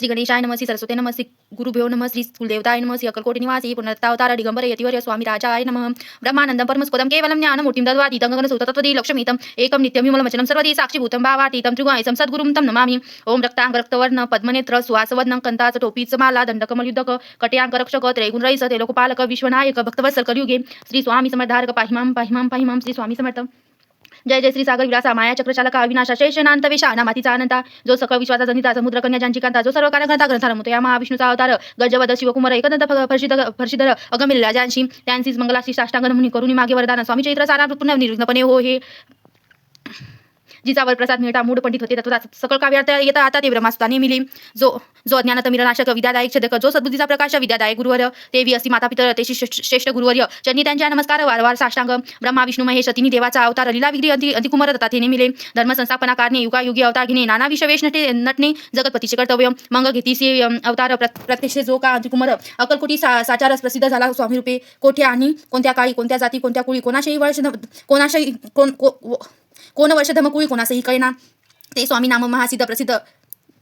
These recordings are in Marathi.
श्री गणेशाय नमः श्री सरस्वती श्री गुरुभ्यो नमः श्री कुलदेवताय नमः श्री अक्कलकोटी निवासी पुनरतावतार दिगंबर यतिवर्य स्वामी राजाय नमः। ब्रह्मानंदं परमस्पदं केवलं ज्ञानमूर्तिं दद्वातीतं गगनसुततत्वदी लक्ष्मीतं एकं नित्यं विमलमचनं सर्वदी साक्षीभूतं भावातीतं संसद सद्गुरुं तं नमामि। ओम रक्तांग रक्तवर्ण पद्मनेत्र सुहासवदनं कंताच टोपीच माला दंडकमलयुद्धक कट्यांक रक्षक त्रैगुण रईस ते लोकपालक विश्वनायक भक्तवत्सल कलियुगे श्री स्वामी समर्थारक पाहिमाम पाहिमाम पाहिमाम श्री स्वामी समर्थ। जय जय श्री सागर विलासा माया चक्रचालक अविनाशा शेषनांत विषाना मातीचा अनंता जो सकळ विश्वाचा जनिता समुद्र कन्या ज्यांची जो सर्व कारणकर्ता ग्रंथारमूत या महाविष्णूचा अवतार गजवद शिवकुमार एकदंत फ- फर्षिद फर्षिधर अगमिल राजांशी त्यांचीच मंगलाशी साष्टांगन मुनी करुणी मागे वरदान स्वामी चैत्र सारा पुन्हा निर्विघ्नपणे हो हे जिचावर प्रसाद मिळता मूड पंडित होते तत्वदा सकळ काव्यार्थ येता आता ते ब्रह्मासुता नेमिली जो जो अज्ञानत मिरनाशक विद्यादायक छदक जो सद्बुद्धीचा प्रकाश विद्यादायक गुरुवर देवी असती माता पितर ते श्रेष्ठ गुरुवर गुरुवर्य त्यांनी त्यांच्या नमस्कार वारंवार साष्टांग ब्रह्मा विष्णू महेश तिन्ही देवाचा अवतार लीला विग्री अधि अंतिकुमार दत्ता ते धर्म संस्थापना कारणे युगा युगी अवतार घेणे नाना विषवेश नटे नटणे जगतपतीचे कर्तव्य मंग घेतीसी अवतार प्रत्यक्ष जो का अंतिकुमार अकलकोटी सा साचारस प्रसिद्ध झाला स्वामी रूपे कोठ्या आणि कोणत्या काळी कोणत्या जाती कोणत्या कुळी कोणाशाही वर्ष कोणाशाही कोण को- कोण वर्ष धमकुळी कोणासही कळेना. ते स्वामी नाम महासिद्ध प्रसिद्ध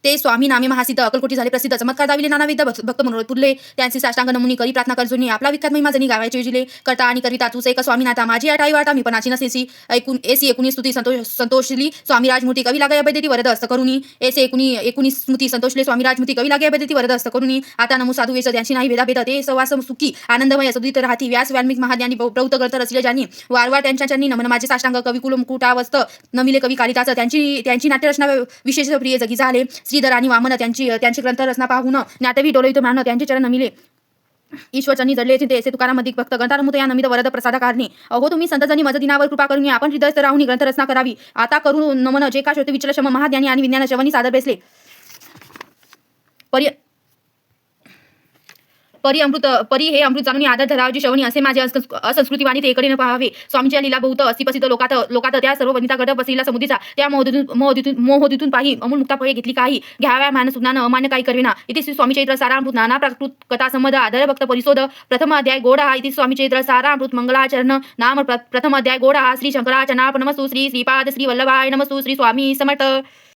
ते स्वामी नामे महासिद्ध अकलकोटी झाले प्रसिद्ध. चमत्कार दाविले नानाविध भक्त भक्त मनोरथ पुरले. त्यांचे साष्टांग नमुनी करी प्रार्थना करजुनी आपला विख्यात महिमा जणी गावायचे जिले. करता आणि करिता तूच एक स्वामी माझी माझी आई वाटा. मी पणाची नसेसी. ऐकून एसी एकोणीस स्तुती संतोष संतोषली स्वामी राजमूर्ती कवी लागाय अभयदेती वरद असत करुणी. एसे एकोणी एकोणीस स्मृती संतोषले स्वामी राजमूर्ती कवी लागे अभयदेती वरद असत करुणी. आता नमो साधू वेश त्यांची नाही भेदाभेद ते. सवास सुखी आनंदमय सदित राहती. व्यास वाल्मिक महाज्ञानी प्रौत ग्रंथ रचले ज्यांनी. वारवार त्यांच्या चरणी नमन. माझे साष्टांग कवी कुलम कुटावस्त नमिले कवी कालिदास. त्यांची त्यांची नाट्यरचना विशेष प्रिय जगी झाले. श्रीधर आणि वामन त्यांची त्यांची ग्रंथरचना पाहून नाटवी डोलवितो मान त्यांचे चरण नमिले ईश्वरचनी जडले ते असे तुकारामधिक भक्त ग्रंथारमुत या नमित वरद प्रसाद कारणे अहो तुम्ही संतजनी मज दिनावर कृपा करून आपण हृदयस्थ राहून ग्रंथरचना करावी. आता करून नमन जे का श्रोते विचल महाज्ञानी आणि विज्ञान शवनी सादर बेसले. परि परी अमृत परी हे अमृत जाणून आदर धरावजी शवनी असे माझे असंस्कृती वाणी ते एकडे न पाहावे. स्वामीच्या लीला बहुत अस्तिपसित लोकात लोकात त्या सर्व वनिता गट बसलेला समुदीचा त्या मोहदीतून मोहदीतून पाही अमूल मुक्ता फळे घेतली काही. घ्याव्या मान सुज्ञान अमान्य काही करविना इथे श्री स्वामी चैत्र सारामृत नाना प्राकृत कथा संबंध आदर भक्त परिशोध. प्रथम अध्याय गोडा इथे स्वामी चैत्र सारामृत मंगलाचरण नाम प्र- प्रथम अध्याय गोडा श्री शंकराचना नमस्तु. श्री श्रीपाद श्री वल्लभाय नमस्तु. श्री स्वामी समर्थ.